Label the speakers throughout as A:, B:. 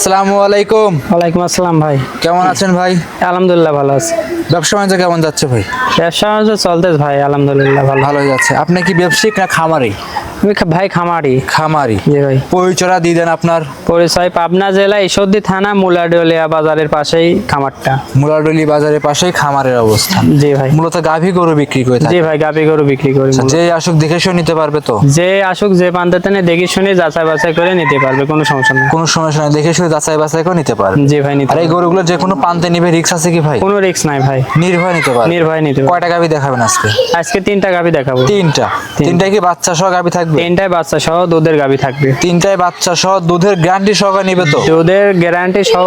A: আসসালামু আলাইকুম।
B: ওয়ালাইকুম আসসালাম ভাই।
A: কেমন আছেন ভাই?
B: আলহামদুলিল্লাহ ভালো আছি।
A: ব্যবসা বাণিজ্য কেমন যাচ্ছে ভাই?
B: ব্যবসা বাণিজ্য চলতেছে ভাই আলহামদুলিল্লাহ ভালো।
A: ভালোই যাচ্ছে। আপনি কি ব্যবসায়িক না খামারি?
B: আমি ভাই খামারি।
A: খামারি।
B: জি ভাই।
A: পরিচয়টা দিয়ে দেন আপনার।
B: পরিচয় পাবনা জেলা ঈশ্বরদী থানা মুলাডিওলিয়া বাজারের পাশেই খামারটা।
A: মুলাডলি বাজারের পাশেই খামারের অবস্থান
B: জি ভাই।
A: মূলত গাভী গরু বিক্রি করে
B: জি ভাই গাবি গরু বিক্রি করি মূলত।
A: যে আসুক দেখে শুনে নিতে পারবে তো?
B: যে আসুক যে প্রান্তে তেনে দেখি শুনে যাচাই বাছাই করে নিতে পারবে কোনো সমস্যা নেই।
A: কোনো সমস্যা নেই দেখে শুনে যাচাই বাছাই করে নিতে পারবে।
B: জি ভাই নিতে
A: আর এই গরুগুলো যে কোনো পান্তে নিবে রিক্স আছে কি ভাই?
B: কোনো রিস্ক নাই ভাই।
A: নির্ভয় নিতে পারবে।
B: নির্ভয় নিতে পারবে।
A: কয়টা গাভী দেখাবেন আজকে?
B: আজকে তিনটা গাবি দেখাবো।
A: তিনটা। তিনটা। কি বাচ্চা সহ গাভী থাকবে?
B: তিনটায় বাচ্চা সহ দুধের গাবি থাকবে।
A: তিনটায় বাচ্চা সহ দুধের গ্যারান্টি সহকারে নিবে তো?
B: দুধের গ্যারান্টি সহ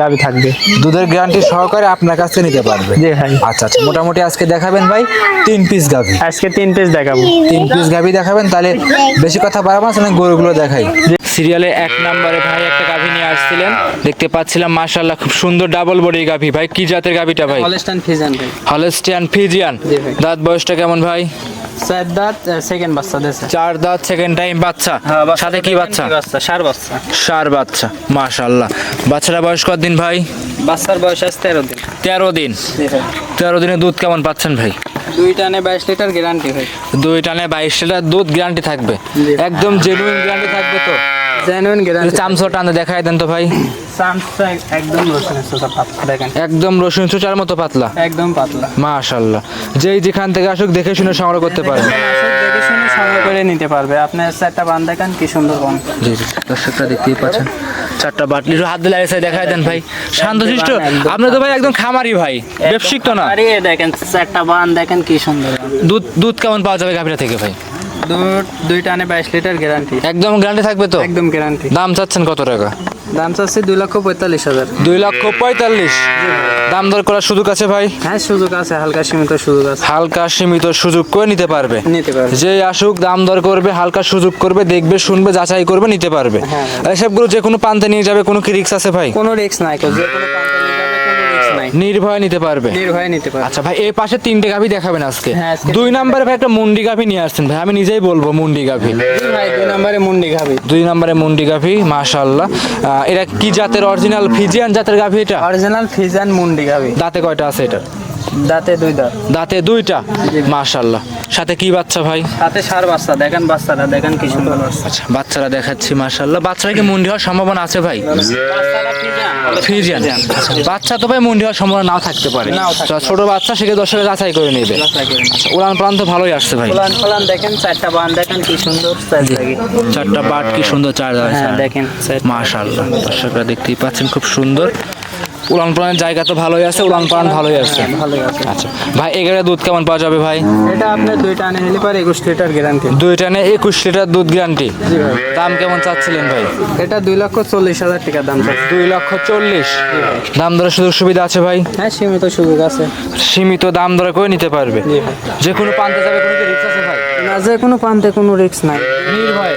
B: গাবি থাকবে।
A: দুধের গ্যারান্টি সহকারে আপনার কাছ থেকে নিতে পারবে?
B: জি ভাই।
A: আচ্ছা আচ্ছা মোটামুটি আজকে দেখাবেন ভাই তিন পিস গাভী।
B: আজকে তিন পিস দেখাবো।
A: তিন পিস গাভী দেখাবেন তাহলে বেশি কথা বাড়াবো না গরুগুলো দেখাই। সিরিয়ালে এক নম্বরে ভাই একটা গাভী নিয়ে আসছিলেন। দেখতে পাচ্ছিলাম মাশাআল্লাহ খুব সুন্দর ডাবল বডির গাভী। ভাই কি জাতের গাভীটা ভাই?
B: হলস্টাইন ফিজান ভাই।
A: Holstein Friesian. দাঁত বয়সটা কেমন ভাই?
B: চার দাঁত সেকেন্ড বাচ্চা দিয়েছে।
A: চার দাঁত সেকেন্ড টাইম বাচ্চা। সাথে কি বাচ্চা?
B: বাচ্চা সার বাচ্চা।
A: সার বাচ্চা মাশাআল্লাহ। বাচ্চাটা বয়স কতদিন ভাই?
B: বাচ্চার বয়স আছে তেরো দিন।
A: তেরো দিন। তেরো। দিনে দুধ কেমন পাচ্ছেন ভাই?
B: দুই টানে বাইশ লিটার গ্যারান্টি ভাই।
A: দুই টানে বাইশ লিটার দুধ গ্যারান্টি থাকবে। একদম জেনুইন গ্যারান্টি থাকবে তো?
B: জেনুইন গ্যারান্টি
A: চামচো টানে দেখাই দেন তো ভাই।
B: চামচটা একদম রসুন সোসা পাতলা দেখেন।
A: একদম রসুন চুচার মতো পাতলা।
B: একদম পাতলা।
A: মাশাল্লাহ যেই যেখান থেকে আসুক দেখে শুনে সংগ্রহ করতে পারবে।
B: দেখে শুনে সংগ্রহ করে নিতে পারবে। আপনার চারটা বান দেখেন কি সুন্দর বান।
A: জি জি দর্শকরা দেখতেই পাচ্ছেন চারটা বাটলি। হাত দিলে এসে দেখাই দেন ভাই। শান্তশিষ্ট
B: একদম।
A: আপনি তো ভাই একদম খামারি ভাই তো না?
B: আরে দেখেন চারটা বান দেখেন কি সুন্দর
A: দুধ দুধ কেমন পাওয়া যাবে গাভীরা থেকে ভাই?
B: দুধ দুই টানে বাইশ লিটার গ্যারান্টি
A: একদম গ্যারান্টি থাকবে তো?
B: একদম গ্যারান্টি
A: দাম চাচ্ছেন কত টাকা?
B: দাম চাচ্ছে দুই লক্ষ পঁয়তাল্লিশ হাজার।
A: দুই লক্ষ পঁয়তাল্লিশ? দাম দর করার সুযোগ আছে ভাই?
B: হ্যাঁ সুযোগ আছে হালকা সীমিত সুযোগ আছে।
A: হালকা সীমিত সুযোগ করে নিতে পারবে।
B: নিতে পারবে।
A: যে আসুক দাম দর করবে হালকা সুযোগ করবে দেখবে শুনবে যাচাই করবে নিতে পারবে।
B: হ্যাঁ।
A: আর এসবগুলো যে কোনো পান্তে নিয়ে যাবে কোনো কি রিক্স আছে ভাই?
B: কোনো রিস্ক নাই যে কোনো প্রান্তে নিয়ে যাবে কোনো রিস্ক নাই।
A: নির্ভয় নিতে পারবে।
B: নির্ভয়ে নিতে পারবে।
A: আচ্ছা ভাই এই পাশে তিনটে গাভি দেখাবেন আজকে।
B: হ্যাঁ,
A: দুই নম্বরে ভাই একটা মুন্ডি গাভি নিয়ে আসছেন ভাই আমি নিজেই বলব মুন্ডি গাভি।
B: ভাই দুই নম্বরে মুন্ডি গাভি।
A: দুই নম্বরে মুন্ডি গাভি মাশাআল্লাহ। এটা কি জাতের অরিজিনাল ফিজিয়ান জাতের গাভি এটা?
B: অরিজিনাল ফিজিয়ান মুন্ডি গাভি।
A: দাঁতে কয়টা আছে এটা
B: দাঁতে দুই দাঁত।
A: দাঁতে দুইটা? মাশাআল্লাহ। সাথে কি বাচ্চা ভাই?
B: হাতে সার বাচ্চা দেখেন বাচ্চাটা দেখেন কি সুন্দর
A: আচ্ছা বাচ্চারা দেখাচ্ছি মাশাআল্লাহ। বাচ্চারা কি মুন্ডি হওয়ার সম্ভাবনা আছে ভাই? আচ্ছা, বাচ্চা তো ভাই মুন্ডি হওয়ার সম্ভাবনা নাও থাকতে পারে।
B: নাও
A: ছোট বাচ্চা সেকে দর্শকে যাচাই করে নেবে? আচ্ছা উড়ান প্রান্ত ভালোই আসছে ভাই।
B: ফলান ফলান দেখেন চারটা বান দেখেন কি সুন্দর
A: চারটা বাট কি সুন্দর চার
B: হ্যাঁ দেখেন size।
A: মাশাআল্লাহ দর্শকরা দেখতেই পাচ্ছেন খুব সুন্দর। উড়ান প্রাণের জায়গা তো ভালোই আছে উড়ান প্রাণ ভালোই আছে।
B: ভালোই আছে।
A: আচ্ছা ভাই এগারো দুধ কেমন পাওয়া যাবে ভাই?
B: এটা আপনি দুইটা আনে হলে পারে একুশ লিটার গ্যারান্টি
A: দুই টানে একুশ লিটার দুধ গ্যারান্টি দাম কেমন চাচ্ছিলেন ভাই?
B: এটা দুই লক্ষ চল্লিশ হাজার টাকা দাম
A: দুই লক্ষ চল্লিশ। দাম দরের সুযোগ সুবিধা আছে ভাই?
B: হ্যাঁ সীমিত সুযোগ আছে।
A: সীমিত দাম দরে করে নিতে পারবে। যে কোনো পান্তে যাবে কোনো রিক্স আছে ভাই?
B: না যে কোনো প্রান্তে কোনো রিস্ক নাই।
A: নির্ভয়ে।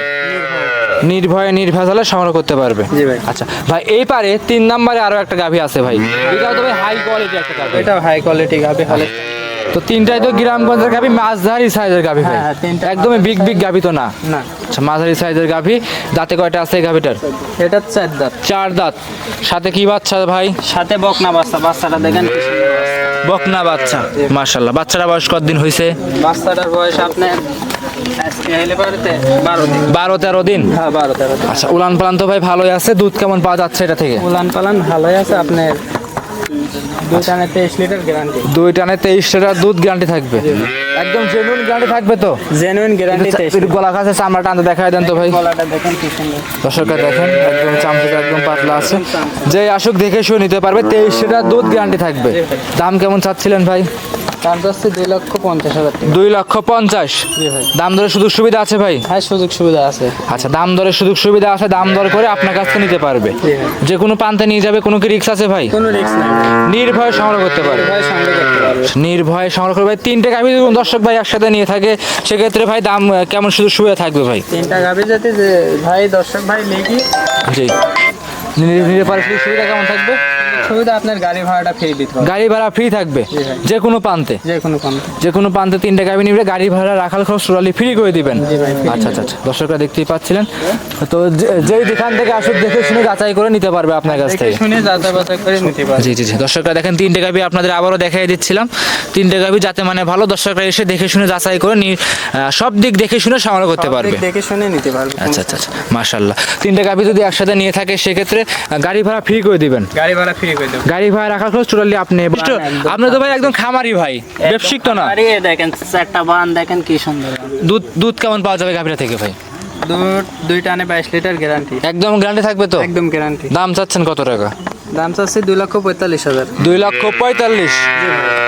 A: নির্ভয়ে নির্ভেজালে সংগ্রহ করতে পারবে।
B: জি ভাই।
A: আচ্ছা ভাই এই পারে তিন নম্বরে আরও একটা গাভী আছে ভাই। এটাও তো ভাই হাই কোয়ালিটি একটা গাভী।
B: এটাও হাই কোয়ালিটি গাবে হলে
A: তো তিনটাই তো গ্রামগঞ্জের গাভী মাঝধারি সাইজের গাভী ভাই।
B: হ্যাঁ,
A: একদমই বিগ বিগ গাভী তো না।
B: না।
A: আচ্ছা মাঝারি সাইজের গাভী। দাঁতে কয়টা আছে এই গাভীটার?
B: এটা চার দাঁত।
A: চার দাঁত। সাথে কি বাচ্চা ভাই?
B: সাথে বকনা বাচ্চা বাচ্চাটা দেখেন।
A: বকনা বাচ্চা মাশাল্লাহ বাচ্চারা বয়স কতদিন হয়েছে
B: বাচ্চাটার বয়স আপনার বারো
A: তেরো দিন?
B: হ্যাঁ বারো তেরো দিন।
A: আচ্ছা উলান পালান তো ভাই ভালোই আছে দুধ কেমন পাওয়া যাচ্ছে এটা থেকে?
B: উলান পালান ভালোই আছে আপনার দুই টানে তেইশ লিটার গ্যারান্টি
A: দুই টানে তেইশ লিটার দুধ গ্যারান্টি থাকবে? একদম জেনুইন গ্যারান্টি থাকবে তো?
B: জেনুইন গ্যারান্টি
A: গলা কাছে চামড়া টানতে দেন তো ভাই।
B: দেখেন
A: দর্শকরা দেখেন একদম একদম পাতলা আছে। যে আসুক দেখে শুয়ে নিতে পারবে তেইশ লিটার দুধ গ্যারান্টি থাকবে। দাম কেমন চাচ্ছিলেন ভাই?
B: তার যাচ্ছে দুই লক্ষ পঞ্চাশ হাজার টাকা।
A: দুই লক্ষ পঞ্চাশ।
B: ভাই।
A: দাম দরের সুযোগ সুবিধা আছে ভাই?
B: হ্যাঁ সুযোগ সুবিধা আছে।
A: আচ্ছা দাম দরের সুযোগ সুবিধা আছে দাম দর করে আপনার কাছ থেকে নিতে পারবে। যে কোনো প্রান্তে নিয়ে যাবে কোনো কি রিক্স আছে ভাই?
B: কোনো নেই।
A: নির্ভয়ে সংগ্রহ করতে পারবে।
B: ভাই
A: নির্ভয়ে সংগ্রহ করবে। তিনটে গাভি দর্শক ভাই একসাথে নিয়ে থাকে সেক্ষেত্রে ভাই দাম কেমন সুযোগ সুবিধা থাকবে ভাই?
B: তিনটা গাভি যাতে ভাই দর্শক ভাই লেগি
A: জি। সুযোগ সুবিধা কেমন থাকবে?
B: সুবিধা আপনার গাড়ি ভাড়াটা ফ্রি দিতে হবে।
A: গাড়ি ভাড়া ফ্রি থাকবে যে কোনো প্রান্তে।
B: যে কোনো প্রান্তে।
A: যে কোনো প্রান্তে তিনটে গাভি নিবে গাড়ি ভাড়া রাখাল খরচ টোটালি ফ্রি করে দিবেন।
B: জি ভাই, free
A: আচ্ছা আচ্ছা আচ্ছা দর্শকরা দেখতেই পাচ্ছিলেন। তো যেই যেখান থেকে আসুক দেখে শুনে যাচাই করে নিতে পারবে আপনার কাছ থেকে।
B: শুনে যাচাই বাছাই করে নিতে পারবে।
A: জি জি জি। দর্শকরা দেখেন তিনটে গাভি আপনাদের আবারও দেখাই দিচ্ছিলাম। তিনটে গাভি যাতে মানে ভালো দর্শকরা এসে দেখে শুনে যাচাই করে নি- সব দিক দেখে শুনে সংগ্রহ করতে পারবে।
B: দেখে শুনে নিতে পারবে
A: আচ্ছা আচ্ছা আচ্ছা মাশাল্লাহ তিনটে গাভি যদি একসাথে নিয়ে থাকে সেক্ষেত্রে গাড়ি ভাড়া ফ্রি করে দিবেন।
B: গাড়ি ভাড়া ফ্রি
A: গাড়ি ভাড়া রাখার খরচ টোটালি আপনি। আপনি তো ভাই একদম খামারি ভাই ব্যবসায়িক তো না।
C: আরে দেখেন চারটা বান দেখেন কি সুন্দর।
A: দুধ দুধ কেমন পাওয়া যাবে গাভীরা থেকে ভাই?
B: দুধ দুইটা আনে বাইশ লিটার গ্যারান্টি
A: একদম গ্যারান্টি থাকবে তো?
B: একদম গ্যারান্টি
A: দাম চাচ্ছেন কত টাকা?
B: দাম চাচ্ছি দুই লক্ষ পঁয়তাল্লিশ হাজার।
A: দুই লক্ষ পঁয়তাল্লিশ।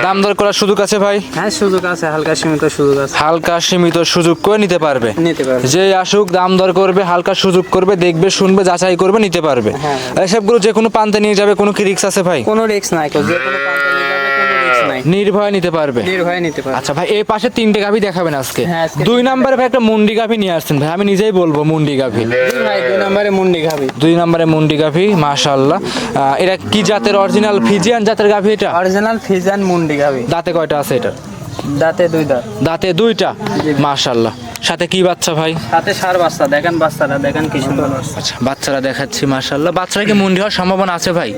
A: দাম দর করার সুযোগ আছে ভাই?
B: হ্যাঁ সুযোগ আছে হালকা সীমিত সুযোগ আছে।
A: হালকা সীমিত সুযোগ করে নিতে পারবে।
B: নিতে পারবে।
A: যে আসুক দাম দর করবে হালকা সুযোগ করবে দেখবে শুনবে যাচাই করবে নিতে পারবে।
B: হ্যাঁ।
A: এসবগুলো যে কোনো প্রান্তে নিয়ে যাবে কোনো কি রিক্স আছে ভাই?
B: কোনো রিক্স নাই যে কোনো প্রান্তে নিয়ে যাবে কোনো রিস্ক নাই।
A: নির্ভয় নিতে পারবে।
B: নির্ভয়ে নিতে পারবে।
A: আচ্ছা ভাই এই পাশে তিনটে গাভি দেখাবেন আজকে।
B: হ্যাঁ,
A: দুই নম্বরে ভাই একটা মুন্ডি গাভি নিয়ে আসছেন ভাই আমি নিজেই বলব মুন্ডি গাভি।
B: ভাই দুই নম্বরে মুন্ডি খাবি
A: দুই নম্বরে মুন্ডি গাভি মাশাআল্লাহ। এটা কি জাতের অরিজিনাল ফিজিয়ান জাতের গাভি এটা?
B: অরিজিনাল ফিজিয়ান মুন্ডি গাভি।
A: দাঁতে কয়টা আছে এটা
B: দাঁতে দুই দাঁত।
A: দাঁতে দুইটা? মাশাআল্লাহ। সাথে কি বাচ্চা ভাই?
B: হাতে সার বাচ্চা দেখেন বাচ্চারা দেখেন কি সুন্দর
A: আচ্ছা বাচ্চারা দেখাচ্ছি মাশাআল্লাহ। বাচ্চারা কি মুন্ডি হওয়ার সম্ভাবনা আছে ভাই?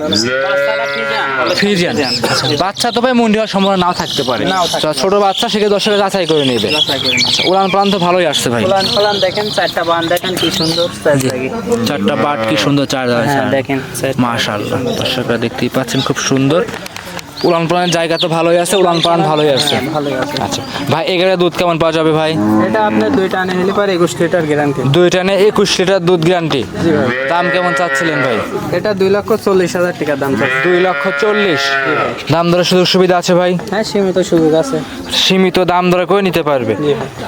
A: আচ্ছা, বাচ্চা তো ভাই মুন্ডি হওয়ার সম্ভাবনা নাও থাকতে পারে।
B: নাও
A: ছোট বাচ্চা সেকে দর্শকে যাচাই করে নেবে? আচ্ছা, উড়ান প্রান্ত ভালোই আসছে ভাই।
C: ফলান ফলান দেখেন চারটা বান দেখেন কি সুন্দর
A: চারটা বাট কি সুন্দর চার
C: হ্যাঁ দেখেন
A: মাশাআল্লাহ দর্শকরা দেখতেই পাচ্ছেন খুব সুন্দর। উড়ান প্রাণের জায়গা তো ভালোই আছে উড়ান প্রাণ ভালোই আছে।
B: ভালোই আছে।
A: আচ্ছা ভাই এগারে দুধ কেমন পাওয়া যাবে ভাই?
B: এটা আপনার দুই টানে হলে পারে একুশ লিটার গ্যারান্টি
A: দুই টানে একুশ লিটার দুধ গ্যারান্টি দাম কেমন চাচ্ছিলেন ভাই?
B: এটা দুই লক্ষ চল্লিশ হাজার টাকা দাম চাচ্ছে।
A: দুই লক্ষ চল্লিশ? দাম দরের সুযোগ সুবিধা আছে ভাই?
B: হ্যাঁ সীমিত সুযোগ আছে।
A: সীমিত দাম দরে করে নিতে পারবে?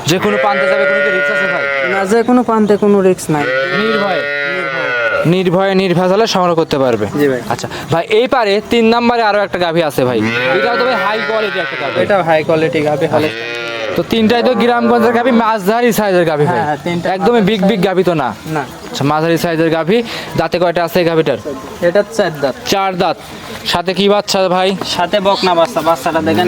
A: যে কোনো প্রান্তে যাবে কোনো রিক্স আছে ভাই?
B: না যে কোনো প্রান্তে কোনো রিস্ক নাই।
A: নির্ভয়ে। নির্ভয়ে নির্ভেজালে সংগ্রহ করতে পারবে।
B: জি ভাই।
A: আচ্ছা ভাই এই পারে তিন নম্বরে আরও একটা গাভী আছে ভাই। এটাও তো ভাই হাই কোয়ালিটি একটা গাভী।
B: এটা হাই কোয়ালিটি গাবি হলে
A: তো তিনটাই তো গ্রামগঞ্জের গাভী মাঝধারি সাইজের গাভী ভাই।
B: হ্যাঁ, হ্যাঁ, তিনটা
A: একদমই বিগ বিগ গাভী তো না।
B: না।
A: আচ্ছা মাঝারি সাইজের গাভী। দাঁতে কয়টা আছে গাভীটার?
B: এটা চার দাঁত।
A: চার দাঁত। সাথে কি বাচ্চা ভাই?
C: সাথে বকনা বাচ্চা বাচ্চাটা দেখেন।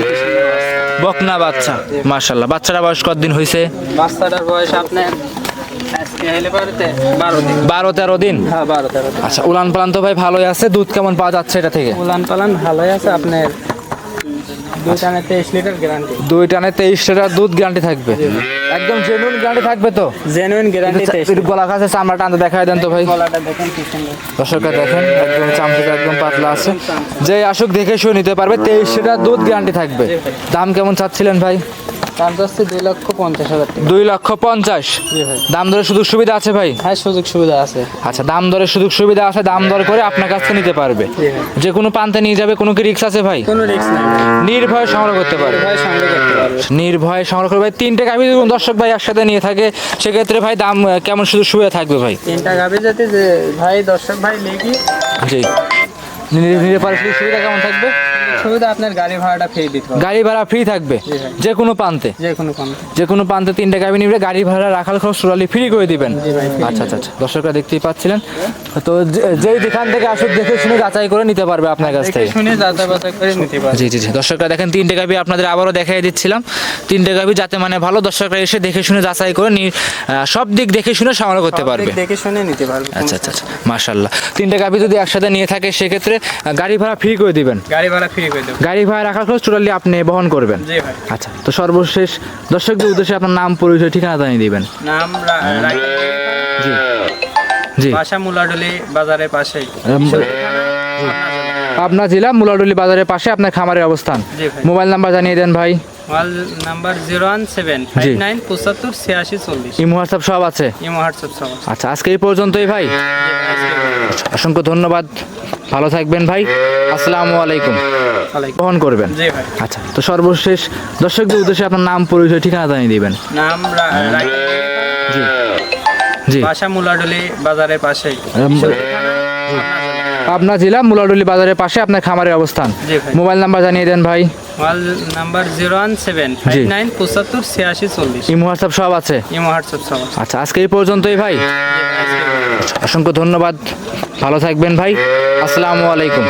A: বকনা বাচ্চা মাশাল্লাহ বাচ্চারা বয়স কতদিন হয়েছে
C: বাচ্চাটার বয়স আপনার বারো
A: তেরো দিন?
B: হ্যাঁ বারো তেরো দিন।
A: আচ্ছা উলান পালান তো ভাই ভালোই আছে। দুধ কেমন পাওয়া যাচ্ছে এটা থেকে?
B: উলান পালান ভালোই আছে আপনার দুই টানে তেইশ লিটার
A: দুধ গ্যারান্টি থাকবে। একদম জেনুইন গ্যারান্টি থাকবে তো?
B: জেনুইন গ্যারান্টি
A: একটু গলা কাছে চামড়া টানতে দেন তো ভাই। দর্শকরা দেখেন একদম একদম পাতলা আছে। যে আসুক দেখে শুয়ে নিতে পারবে তেইশ লিটার দুধ গ্যারান্টি থাকবে। দাম কেমন চাচ্ছিলেন ভাই?
B: দাম যাচ্ছে দুই লক্ষ পঞ্চাশ হাজার টাকা।
A: দুই লক্ষ পঞ্চাশ? দাম দরে সুযোগ সুবিধা আছে ভাই?
B: হ্যাঁ সুযোগ সুবিধা আছে।
A: আচ্ছা দাম দরে সুযোগ সুবিধা আছে দাম দর করে আপনার কাছ থেকে নিতে পারবে। যে কোনো প্রান্তে নিয়ে যাবে কোনো কি রিক্স আছে ভাই?
B: কোনো নাই।
A: নির্ভয়ে সংগ্রহ করতে
B: ভাই পারবে।
A: নির্ভয়ে সংগ্রহ করবে। তিনটে গাভি দর্শক ভাই একসাথে নিয়ে থাকে সেক্ষেত্রে ভাই দাম কেমন সুযোগ সুবিধা থাকবে ভাই?
B: তিনটা গাবি যাতে যে ভাই দর্শক ভাই লেগি
A: জি। নির্ভয় সুযোগ সুবিধা কেমন থাকবে?
B: আপনার গাড়ি ভাড়াটা ফ্রি দিতে হবে।
A: গাড়ি ভাড়া ফ্রি থাকবে? যে কোনো প্রান্তে?
B: যে কোনো প্রান্তে।
A: যে কোনো প্রান্তে তিনটে গাভি নিবে গাড়ি ভাড়া রাখার খরচ টোটালি ফ্রি করে দিবেন। আচ্ছা আচ্ছা আচ্ছা। দর্শকরা দেখতেই পাচ্ছিলেন। তো যে- যেই যেখান থেকে আসুক দেখে শুনে যাচাই করে নিতে পারবে আপনার কাছ থেকে।
B: শুনে যাচাই বাছাই করে নিতে পারবে।
A: জি জি জি। দর্শকরা দেখেন তিনটে গাভি আপনাদের আবারও দেখাই দিচ্ছিলাম। তিনটে গাভি যাতে মানে ভালো দর্শকরা এসে দেখে শুনে যাচাই করে সব দিক দেখে শুনে সংগ্রহ করতে পারবে।
B: দেখে শুনে নিতে পারবে
A: আচ্ছা আচ্ছা আচ্ছা। মাশাল্লাহ তিনটে গাভি যদি একসাথে নিয়ে থাকে সেক্ষেত্রে গাড়ি ভাড়া ফ্রি করে দিবেন।
B: গাড়ি ভাড়া ফ্রি করে দেবো
A: গাড়ি ভাড়া রাখার খরচ টোটালি আপনি বহন করবেন।
B: জি ভাই।
A: আচ্ছা তো সর্বশেষ দর্শকদের উদ্দেশ্যে আপনার নাম পরিচয় ঠিকানা জানিয়ে দিবেন।
B: নাম
A: জি। জি।
B: বাসা মুলাডলি বাজারের
A: পাবনা জেলা। মুলাডুলি বাজারের পাশে আপনার খামারের অবস্থান। মোবাইল নাম্বার জানিয়ে দেন ভাই।
B: Mobile number zero one seven five nine পঁচাত্তর ছিয়াশি চল্লিশ।
A: ইমো হোয়াটসঅ্যাপ সব আছে?
B: ইমো হোয়াটসঅ্যাপ সব
A: আচ্ছা আজকে এই পর্যন্তই ভাই। অসংখ্য ধন্যবাদ। ভালো থাকবেন ভাই। আসসালামু আলাইকুম। বহন করবেন? আচ্ছা তো সর্বশেষ দর্শকদের উদ্দেশ্যে আপনার নাম পরিচয় ঠিকানা জানিয়ে দিবেন।
B: নাম
A: জি। জি।
B: বাসা মুলাডলি বাজারের
A: উম, পাবনা জেলা মুলাডুলি বাজারের পাশে আপনার খামারের অবস্থান। মোবাইল নাম্বার জানিয়ে দেন ভাই।
B: Mobile number zero one seven five nine পঁচাত্তর ছিয়াশি চল্লিশ।
A: ইমো হোয়াটসঅ্যাপ সব আছে?
B: ইমো হোয়াটসঅ্যাপ সব
A: আচ্ছা আজকে এই পর্যন্তই ভাই। অসংখ্য ধন্যবাদ। ভালো থাকবেন ভাই। আসসালামু আলাইকুম